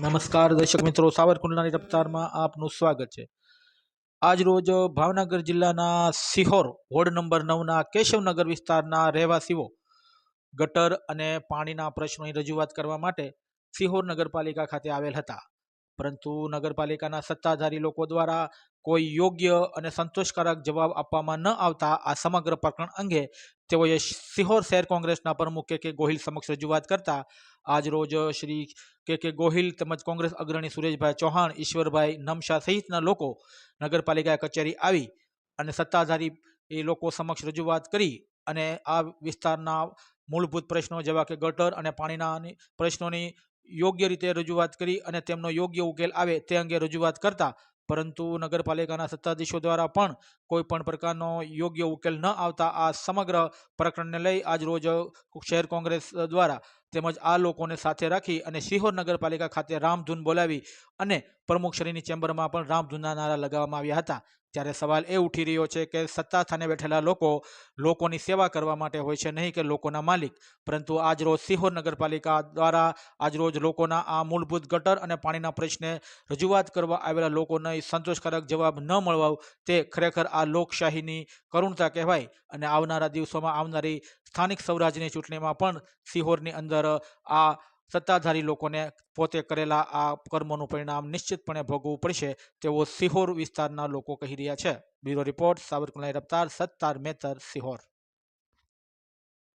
નમસ્કાર દર્શક મિત્રો, સાવરકુંડલાની રફતારમાં આપનું સ્વાગત છે. આજ રોજ ભાવનગર જિલ્લાના સિહોર વોર્ડ નંબર નવના કેશવનગર વિસ્તારના રહેવાસીઓ ગટર અને પાણીના પ્રશ્નોની રજૂઆત કરવા માટે સિહોર નગરપાલિકા ખાતે આવેલ હતા. પરંતુ નગરપાલિકાના સત્તાધારી લોકો દ્વારા કોઈ યોગ્ય અને સંતોષકારક જવાબ આપવામાં ન આવતા આ સમગ્ર પ્રકરણ અંગે તેઓએ સિહોર શહેર કોંગ્રેસના પ્રમુખ કે કે ગોહિલ સમક્ષ રજૂઆત કરતા આજ રોજ શ્રી કે કે ગોહિલ તેમજ કોંગ્રેસ અગ્રણી સુરેશભાઈ ચૌહાણ, ઈશ્વરભાઈ નમશા સહિતના લોકો નગરપાલિકા કચેરી આવી અને સત્તાધારી એ લોકો સમક્ષ રજૂઆત કરી અને આ વિસ્તારના મૂળભૂત પ્રશ્નો જેવા કે ગટર અને પાણીના પ્રશ્નોની યોગ્ય રીતે રજૂઆત કરી અને તેમનો યોગ્ય ઉકેલ આવે તે અંગે રજૂઆત કરતા, પરંતુ નગરપાલિકાના સત્તાધીશો દ્વારા પણ કોઈ પણ પ્રકારનો યોગ્ય ઉકેલ ન આવતા આ સમગ્ર પ્રકરણને લઈ આજ રોજ શહેર કોંગ્રેસ દ્વારા તેમજ આ લોકોને સાથે રાખી અને સિહોર નગરપાલિકા ખાતે રામધૂન બોલાવી અને પ્રમુખશ્રીની ચેમ્બરમાં પણ રામધૂનના નારા લગાવવામાં આવ્યા હતા. ત્યારે સવાલ એ ઉઠી રહ્યો છે કે સત્તા સ્થાને બેઠેલા લોકો લોકોની સેવા કરવા માટે હોય છે નહીં કે લોકોના માલિક? પરંતુ આજરોજ સિહોર નગરપાલિકા દ્વારા આજરોજ લોકોના આ મૂળભૂત ગટર અને પાણીના પ્રશ્ને રજૂઆત કરવા આવેલા લોકોને સંતોષકારક જવાબ ન મળવા તે ખરેખર આ લોકશાહીની કરુણતા કહેવાય અને આવનારા દિવસોમાં આવનારી સ્થાનિક સ્વરાજ્યની ચૂંટણીમાં પણ સિહોરની અંદર આ સત્તાધારી લોકોને પોતે કરેલા આ કર્મોનું પરિણામ નિશ્ચિતપણે ભોગવવું પડશે તેવો સિહોર વિસ્તારના લોકો કહી રહ્યા છે. Bureau report Savarkundla Raftar Sattar, Metar, Sihor.